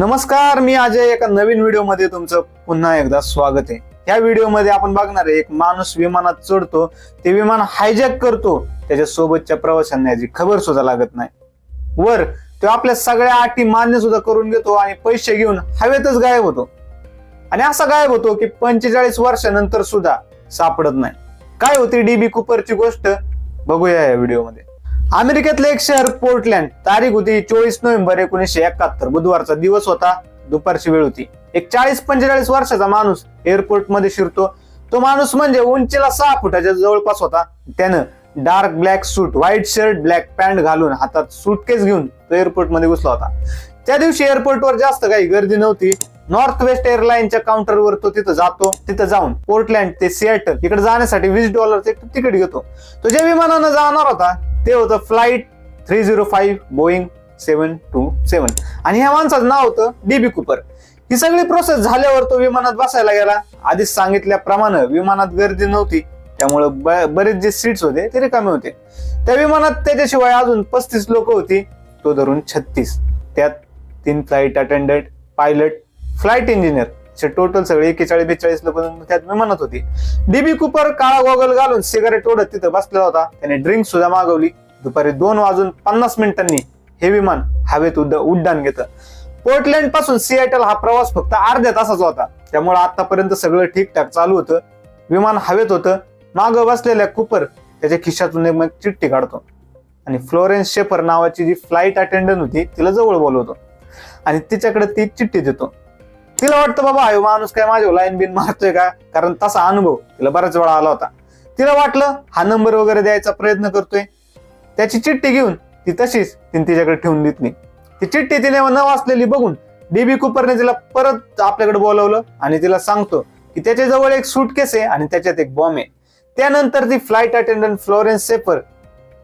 नमस्कार मी अजय. एका नवीन व्हिडिओमध्ये तुमचं पुन्हा एकदा स्वागत आहे. या व्हिडिओमध्ये आपण बघणार आहे एक माणूस विमानात चढतो ते विमान हायजॅक करतो त्याच्या सोबतच्या प्रवाशांना याची खबर सुद्धा लागत नाही. वर तो आपल्या सगळ्या अटी मान्य सुद्धा करून घेतो आणि पैसे घेऊन हवेतच गायब होतो. आणि असा गायब होतो की पंचेचाळीस वर्षानंतर सुद्धा सापडत नाही. काय होती डीबी कुपरची गोष्ट? बघूया या व्हिडिओमध्ये. अमेरिकेतलं एक शहर पोर्टलँड. तारीख होती चोवीस नोव्हेंबर एकोणीसशे एकाहत्तर. बुधवारचा दिवस होता दुपारची वेळ होती. एक चाळीस पंचेचाळीस वर्षाचा माणूस एअरपोर्टमध्ये शिरतो. तो माणूस म्हणजे उंचीला सहा फुटाच्या जवळपास होता. त्यानं dark black suit white shirt black pant घालून हातात सुटकेस घेऊन तो एअरपोर्टमध्ये घुसला होता. त्या दिवशी एअरपोर्टवर जास्त काही गर्दी नव्हती. नॉर्थ वेस्ट एअरलाईनच्या काउंटरवर तो तिथं जातो. तिथं जाऊन पोर्टलँड ते सिएटल इकडे जाण्यासाठी वीस डॉलरचे तिकीट घेतो. तो ज्या विमानानं जाणार होता ते होतं flight three zero five Boeing seven two seven आणि ह्या माणसाचं नाव होतं डीबी कुपर ही सगळी प्रोसेस झाल्यावर तो विमानात बसायला गेला. आधीच सांगितल्याप्रमाणे विमानात गर्दी नव्हती त्यामुळं ब- बरेच जे सीट्स होते ते रिकामे होते. त्या विमानात त्याच्याशिवाय अजून पस्तीस लोक होती. तो धरून छत्तीस. त्यात तीन flight attendant pilot flight engineer असे टोटल सगळे एकेचाळीस बेचाळीस लोक त्यात म्हणत होती. डीबी कुपर काळा गॉगल घालून सिगारेट ओढत तिथं बसलेला होता. त्याने ड्रिंक सुद्धा मागवली. दुपारी दोन वाजून पन्नास मिनिटांनी हे विमान हवेत उड्ड उड्डाण घेतं. पोर्टलँडपासून सिएटल हा प्रवास फक्त अर्ध्या तासाचा होता. त्यामुळे आतापर्यंत सगळं ठीकठाक चालू होतं. विमान हवेत होतं. मागं बसलेल्या कुपर त्याच्या खिशातून एक मग चिठ्ठी काढतो. आणि फ्लोरेन्स शेफर नावाची जी फ्लाईट अटेंडंट होती तिला जवळ बोलवतो. आणि तिच्याकडे ती चिठ्ठी देतो. तिला वाटतं बाबा हा माणूस काय माझ्या लाईन बिन मारतोय का? कारण तसा अनुभव तिला बराच वेळा आला होता. तिला वाटलं हा नंबर वगैरे द्यायचा प्रयत्न करतोय. त्याची चिठ्ठी घेऊन ती तशीच तिने तिच्याकडे ठेवून देत ती चिठ्ठी तिने न वाचलेली बघून डीबी कुपरने तिला परत आपल्याकडे बोलवलं आणि तिला सांगतो की त्याच्याजवळ एक सूटकेस आहे आणि त्याच्यात एक बॉम्ब आहे. त्यानंतर ती फ्लाईट अटेंडंट फ्लोरेन्स सेफर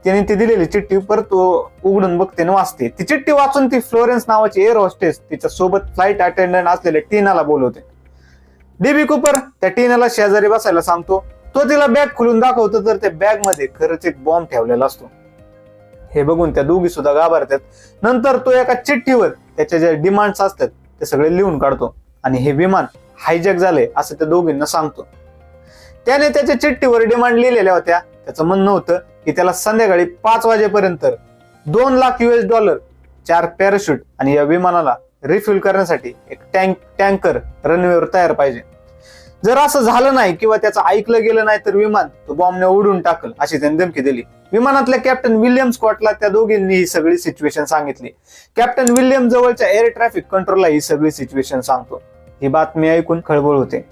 त्याने ती दिलेली चिठ्ठी परत उघडून बघते आणि वाचते. ती चिठ्ठी वाचून ती फ्लोरेन्स नावाची एअर हॉस्टेस तिच्या सोबत फ्लाईट अटेंडंट असलेल्या टीनाला बोलवते. डीबी कुपर त्या टीनाला शेजारी बसायला सांगतो तो तिला बॅग खुलून दाखवतो तर त्या बॅगमध्ये खरंच एक बॉम्ब ठेवलेला असतो. हे बघून त्या दोघी सुद्धा घाबरतात. नंतर तो एका चिठ्ठीवर त्याच्या ज्या डिमांड्स असतात ते सगळे लिहून काढतो. आणि हे विमान हायजॅक झाले असं त्या दोघींना सांगतो. त्याने त्याच्या चिठ्ठीवर डिमांड लिहिलेल्या होत्या. त्याचं म्हणणं होतं की त्याला संध्याकाळी पाच वाजेपर्यंत दोन लाख युएस डॉलर चार पॅराशूट आणि या विमानाला रिफ्युल करण्यासाठी एक टँक टँकर रनवेवर तयार पाहिजे. जर असं झालं नाही किंवा त्याचं ऐकलं गेलं नाही तर विमान तो बॉम्बने उडून टाकल अशी त्यांनी धमकी दिली. विमानातल्या कॅप्टन विल्यम स्कॉटला त्या दोघींनी ही सगळी सिच्युएशन सांगितली. कॅप्टन विल्यम जवळच्या एअर ट्रॅफिक कंट्रोलला ही सगळी सिच्युएशन सांगतो. ही बातमी ऐकून खळबळ होते.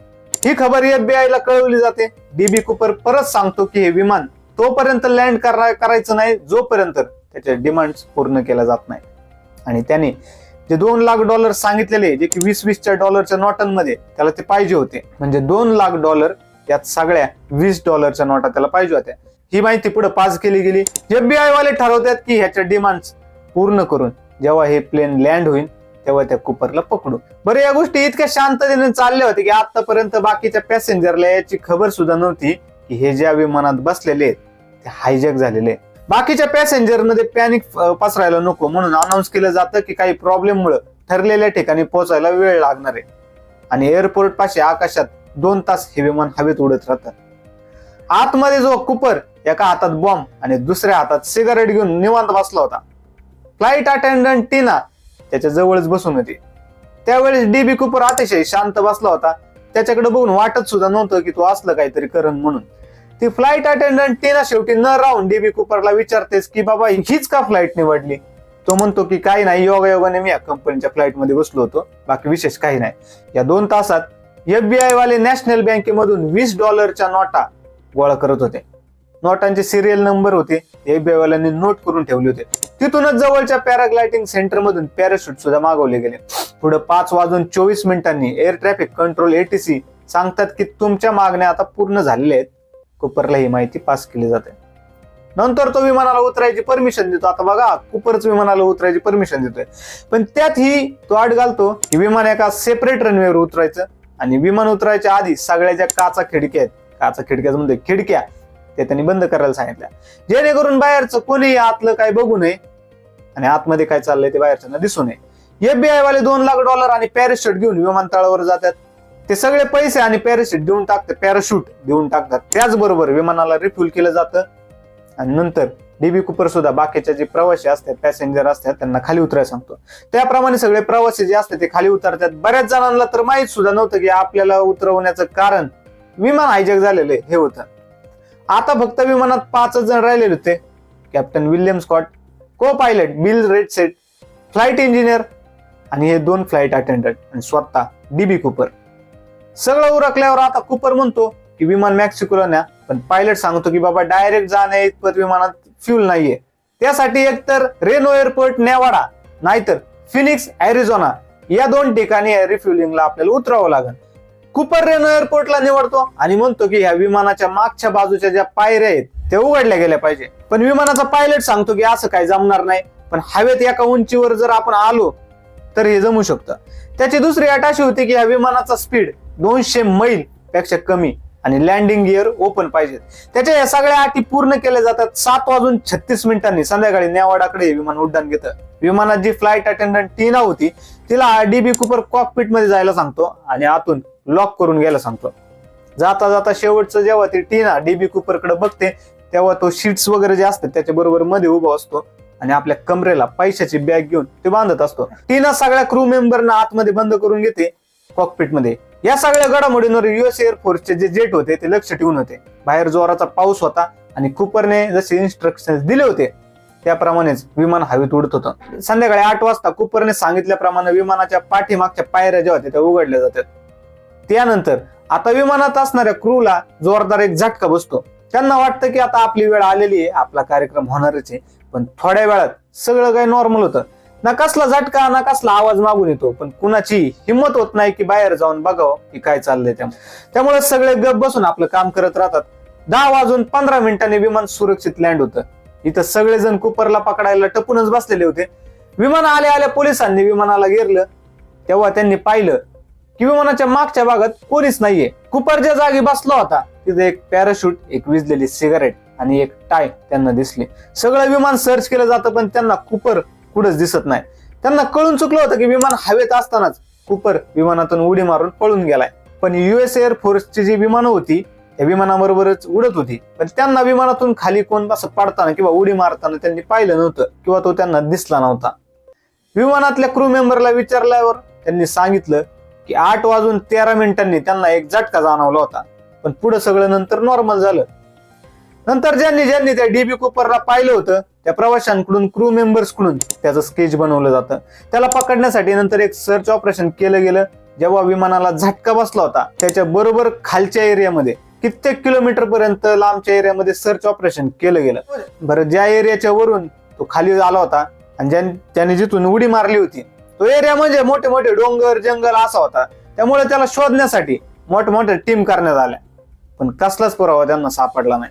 ही खबर एफबीआय ला कळवली जाते. डीबी कुपर परत सांगतो की हे विमान तोपर्यंत लँड करायचं नाही जोपर्यंत त्याच्या डिमांड पूर्ण केल्या जात नाही. आणि त्याने जे दोन लाख डॉलर सांगितलेले जे की वीस वीसच्या डॉलरच्या नोटांमध्ये त्याला ते पाहिजे होते. म्हणजे दोन लाख डॉलर यात सगळ्या वीस डॉलरच्या नोटा त्याला पाहिजे होत्या. ही माहिती पुढे पास केली गेली. एफबीआय वाले ठरवतात की ह्याच्या डिमांड पूर्ण करून जेव्हा हे प्लेन लँड होईल तेव्हा त्या कुपरला पकडू. बरं या गोष्टी इतक्या शांततेने चालल्या होत्या की आतापर्यंत बाकीच्या पॅसेंजरला याची खबर सुद्धा नव्हती की हे ज्या विमानात बसलेले आहेत हायजॅक झालेले बाकीच्या पॅसेंजरमध्ये पॅनिक पसरायला नको म्हणून अनाऊन्स केलं जातं की काही प्रॉब्लेम मुळे ठरलेल्या ठिकाणी पोहोचायला वेळ लागणार आहे. आणि एअरपोर्ट पाशी आकाशात दोन तास हे विमान हवेत उडत राहतात. आतमध्ये जो कुपर एका हातात बॉम्ब आणि दुसऱ्या हातात सिगारेट घेऊन निवांत बसला होता. फ्लाईट अटेंडंट टीना त्याच्या जवळच बसून होती. त्यावेळेस डी बी कुपर अतिशय शांत बसला होता. त्याच्याकडे बघून वाटत सुद्धा नव्हतं की तो असलं काहीतरी करण म्हणून. ती फ्लाईट अटेंडंट टीना शेवटी न राहून डीबी कुपरला विचारतेस की बाबा हीच का फ्लाईट निवडली? तो म्हणतो की काही नाही योगा योगाने मी या कंपनीच्या फ्लाईटमध्ये बसलो होतो. बाकी विशेष काही नाही. या दोन तासात एफबीआय वाले नॅशनल बँकेमधून वीस डॉलरच्या नोटा गोळा करत होते. नोटांचे सिरियल नंबर होते. एफबीआय वाल्यांनी नोट करून ठेवले होते. तिथूनच जवळच्या पॅराग्लायटिंग सेंटर मधून पॅराशूट सुद्धा मागवले गेले. पुढे पाच वाजून चोवीस मिनिटांनी एअर ट्रॅफिक कंट्रोल एटीसी सांगतात की तुमच्या मागण्या आता पूर्ण झालेल्या आहेत. कुपरला ही माहिती पास केली जाते. नंतर तो विमानाला उतरायची परमिशन देतो. आता बघा कुपरच विमानाला उतरायची परमिशन देतोय. पण त्यातही तो आड घालतो की विमान एका सेपरेट रनवेवर उतरायचं. आणि विमान उतरायच्या आधी सगळ्या ज्या काचा खिडक्या आहेत काचा खिडक्या म्हणजे खिडक्या ते त्यांनी बंद करायला सांगितल्या. जेणेकरून बाहेरचं कोणीही आतलं काय बघू नये आणि आतमध्ये काय चाललंय ते बाहेरच्यांना दिसू नये. एफबीआय वाले दोन लाख डॉलर आणि पॅराशूट घेऊन विमानतळावर जातात. ते सगळे पैसे आणि पॅराशूट देऊन टाकतात पॅराशूट देऊन टाकतात. त्याचबरोबर विमानाला रिफ्युल केलं जातं. आणि नंतर डीबी कुपर सुद्धा बाकीच्या जे प्रवासी असतात पॅसेंजर असतात त्यांना खाली उतरायला सांगतो. त्याप्रमाणे सगळे प्रवासी जे असतात ते खाली उतरतात. बऱ्याच जणांना तर माहीत सुद्धा नव्हतं की आपल्याला उतरवण्याचं कारण विमान हायजॅक झालेलं आहे हे होतं. आता फक्त विमानात पाचच जण राहिलेले होते. Captain William Scott co pilot Bill red सेट फ्लाईट इंजिनियर आणि हे दोन फ्लाईट अटेंडंट आणि स्वतः डीबी कुपर सगळं उरकल्यावर आता कुपर म्हणतो की विमान मॅक्सिकोला न्या. पण पायलट सांगतो की बाबा डायरेक्ट जाण्या इतपत विमानात फ्युल नाहीये. त्यासाठी एकतर रेनो एअरपोर्ट नेवाडा नाहीतर फिनिक्स ॲरिझोना या दोन ठिकाणी रिफ्युलिंगला आपल्याला उतरावं लागेल. कुपर रेनो एअरपोर्टला निवडतो आणि म्हणतो की ह्या विमानाच्या मागच्या बाजूच्या ज्या पायऱ्या आहेत त्या उघडल्या गेल्या पाहिजे. पण विमानाचा पायलट सांगतो की असं काही जमणार नाही. पण हवेत एका उंचीवर जर आपण आलो तर हे जमू शकतं. त्याची दुसरी अट अशी होती की या विमानाचा स्पीड दोनशे मैलपेक्षा कमी आणि लँडिंग गिअर ओपन पाहिजेत त्याच्या या सगळ्या अटी पूर्ण केल्या जातात सात वाजून छत्तीस मिनिटांनी. संध्याकाळी नेवाडाकडे विमान उड्डाण घेतं. विमानात जी फ्लाईट अटेंडंट टीना होती तिला डीबी कुपर कॉकपीटमध्ये जायला सांगतो आणि आतून लॉक करून घ्यायला सांगतो. जाता जाता शेवटचं जेव्हा ती टीना डीबी कुपरकडे बघते तेव्हा तो शीट्स वगैरे जे असतात त्याच्या बरोबर मध्ये उभा असतो. आणि आपल्या कमरेला पैशाची बॅग घेऊन ते बांधत असतो. टीना सगळ्या क्रू मेंबरना आतमध्ये बंद करून घेते कॉकपिटमध्ये या सगळ्या घडामोडींवर युएस एअरफोर्सचे जे जेट होते ते लक्ष ठेवून होते. बाहेर जोराचा पाऊस होता आणि कुपरने जसे इन्स्ट्रक्शन दिले होते त्याप्रमाणेच विमान हवेत उडत होतं. संध्याकाळी आठ वाजता कुपरने सांगितल्याप्रमाणे विमानाच्या पाठीमागच्या पायऱ्या ज्या होत्या त्या उघडल्या जातात. त्यानंतर आता विमानात असणाऱ्या क्रूला जोरदार एक झटका बसतो. त्यांना वाटतं की आता आपली वेळ आलेली आहे आपला कार्यक्रम होणारच आहे. पण थोड्या वेळात सगळं काही नॉर्मल होतं. ना कसला झटका ना कसला आवाज मागून येतो पण कुणाची हिंमत होत नाही की बाहेर जाऊन बघावं की काय चाललंय त्यामुळे सगळे गप बसून आपलं काम करत राहतात. दहा वाजून पंधरा मिनिटांनी विमान सुरक्षित लँड होतं. इथं सगळेजण कुपरला पकडायला टपूनच बसलेले होते. विमान आल्या आल्या पोलिसांनी विमानाला घेरलं. तेव्हा त्यांनी पाहिलं की विमानाच्या मागच्या भागात कोणीच नाहीये. कुपर ज्या जागी बसला होता तिथे एक पॅराशूट एक विजलेली सिगारेट आणि एक टाय त्यांना दिसली. सगळं विमान सर्च केलं जातं पण त्यांना कुपर कुठंच दिसत नाही. त्यांना कळून चुकलं होतं की विमान हवेत असतानाच कुपर विमानातून उडी मारून पळून गेलाय. पण युएस एअरफोर्सची जी विमानं होती त्या विमानाबरोबरच उडत होती. पण त्यांना विमानातून खाली कोण असं पडताना किंवा उडी मारताना त्यांनी पाहिलं नव्हतं किंवा तो त्यांना दिसला नव्हता. विमानातल्या क्रू मेंबरला विचारल्यावर त्यांनी सांगितलं की आठ वाजून तेरा मिनिटांनी त्यांना एक झटका जाणवला होता. पण पुढे सगळं नंतर नॉर्मल झालं. नंतर ज्यांनी ज्यांनी त्या डीबी कुपरला पाहिलं होतं त्या प्रवाशांकडून क्रू मेंबर्सकडून त्याचं स्केच बनवलं जातं. त्याला पकडण्यासाठी नंतर एक सर्च ऑपरेशन केलं गेलं जेव्हा विमानाला झटका बसला होता त्याच्या बरोबर खालच्या एरियामध्ये कित्येक किलोमीटर पर्यंत लांबच्या एरियामध्ये सर्च ऑपरेशन केलं गेलं. बरं ज्या एरियाच्या वरून तो खाली आला होता आणि त्याने जिथून उडी मारली होती तो एरिया म्हणजे मोठे मोठे डोंगर जंगल असा होता. त्यामुळे त्याला शोधण्यासाठी मोठमोठ्या टीम करण्यात आल्या. पण कसलाच पुरावा त्यांना सापडला नाही.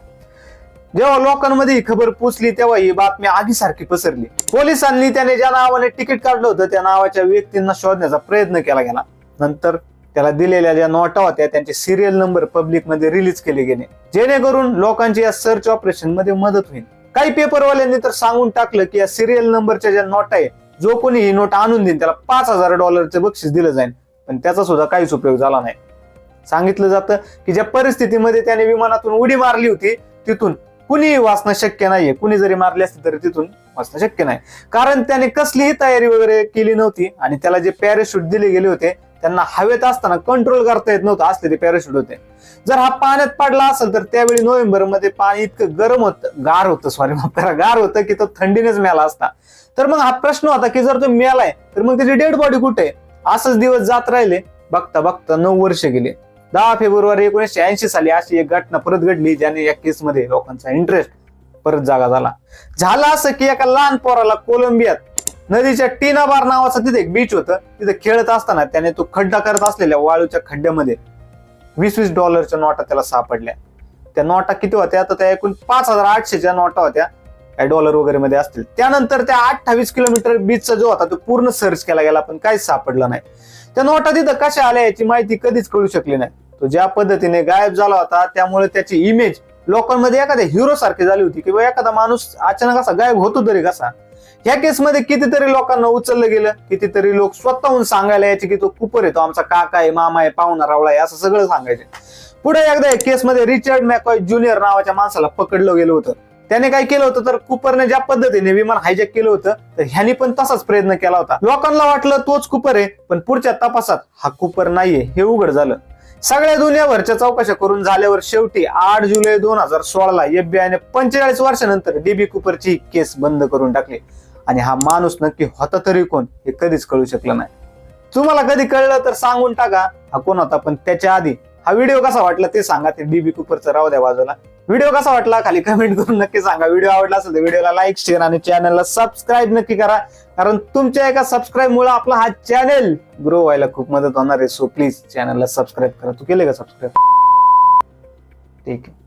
जेव्हा लोकांमध्ये ही खबर पोचली तेव्हा ही बातमी आगीसारखी पसरली. पोलिसांनी त्याने ज्या नावाने तिकीट काढलं होतं त्या नावाच्या व्यक्तींना शोधण्याचा प्रयत्न केला गेला. नंतर त्याला दिलेल्या ज्या नोटा होत्या त्यांचे सिरियल नंबर पब्लिकमध्ये रिलीज केले गेले. जेणेकरून लोकांची या सर्च ऑपरेशनमध्ये मदत होईल. काही पेपरवाल्यांनी तर सांगून टाकलं की या सिरियल नंबरच्या ज्या नोटा आहे जो कोणी ही नोट आणून देईन त्याला पाच हजार डॉलरचे बक्षीस दिलं जाईल. पण त्याचा सुद्धा काहीच उपयोग झाला नाही. सांगितलं जातं की ज्या परिस्थितीमध्ये त्याने विमानातून उडी मारली होती तिथून कुणीही वाचणं शक्य नाहीये. कुणी जरी मारले असते तरी तिथून वाचणं शक्य नाही. कारण त्याने कसलीही तयारी वगैरे केली नव्हती आणि त्याला जे पॅराशूट दिले गेले होते त्यांना हवेत असताना कंट्रोल करता येत नव्हतं असले ते पॅराशूट होते. जर हा पाण्यात पडला असेल तर त्यावेळी नोव्हेंबरमध्ये पाणी इतकं गरम होतं गार होतं सॉरी माफ करा गार होतं की तो थंडीनेच मेला असता. तर मग हा प्रश्न होता की जर तो मेलाय तर मग त्याची डेड बॉडी कुठे? आहे? असंच दिवस जात राहिले. बघता बघता नऊ वर्ष गेले. दहा फेब्रुवारी एकोणीसशे ऐंशी साली अशी एक घटना परत घडली ज्याने या केसमध्ये लोकांचा इंटरेस्ट परत जागा झाला. झालं असं की एका लहान पोराला कोलंबियात नदीच्या टीनाबार नावाचं तिथे एक बीच होतं. तिथे खेळत असताना त्याने तो खड्डा करत असलेल्या वाळूच्या खड्ड्यामध्ये वीस वीस डॉलरच्या नोटा त्याला सापडल्या. त्या नोटा किती होत्या? तर त्या एकूण पाच हजार आठशेच्या नोटा होत्या काय डॉलर वगैरे मध्ये असतील. त्यानंतर त्या अठ्ठावीस किलोमीटर बीचचा जो होता तो पूर्ण सर्च केला गेला पण काहीच सापडला नाही. त्या नोटा तिथं कशा आल्या याची माहिती कधीच कळू शकली नाही. तो ज्या पद्धतीने गायब झाला होता त्यामुळे त्याची इमेज लोकांमध्ये एखाद्या हिरो सारखी झाली होती किंवा एखादा माणूस अचानक असा गायब होतो तरी कसा? ह्या केसमध्ये कितीतरी लोकांना उचललं गेलं कितीतरी लोक स्वतःहून सांगायला यायचे की तो कुपर येतो तो आमचा काका आहे मामा आहे पाहुणा रावळा आहे असं सगळं सांगायचे. पुढे एकदा या केसमध्ये रिचर्ड मॅकॉय ज्युनियर नावाच्या माणसाला पकडलं गेलं होतं. त्याने काय केलं होतं तर कुपरने ज्या पद्धतीने विमान हायजॅक केलं होतं तर ह्यानी पण तसाच प्रयत्न केला होता. लोकांना वाटलं तोच कुपर आहे पण पुढच्या तपासात हा कुपर नाहीये हे उघड झालं. सगळ्या दुनियाभरच्या चौकशा करून झाल्यावर शेवटी आठ जुलै दोन हजार सोळाला एफबीआयने पंचेचाळीस वर्षानंतर डीबी कुपरची केस बंद करून टाकली. आणि हा माणूस नक्की होता तरी कोण हे कधीच कळू शकलं नाही. तुम्हाला कधी कळलं तर सांगून टाका. हा कोण होता? पण त्याच्या आधी हा व्हिडिओ कसा वाटला ते सांगा ते बीबी कुपरचं राहू द्या बाजूला. व्हिडिओ कसा वाटला खाली कमेंट करून नक्की सांगा. व्हिडिओ आवडला असेल तर व्हिडिओला लाईक शेअर आणि चॅनलला सबस्क्राईब नक्की करा. कारण तुमच्या एका सबस्क्राईबमुळे आपला हा चॅनेल ग्रो व्हायला खूप मदत होणार आहे. सो प्लीज चॅनलला सबस्क्राईब करा. तू केले का सबस्क्राईब ठीक आहे.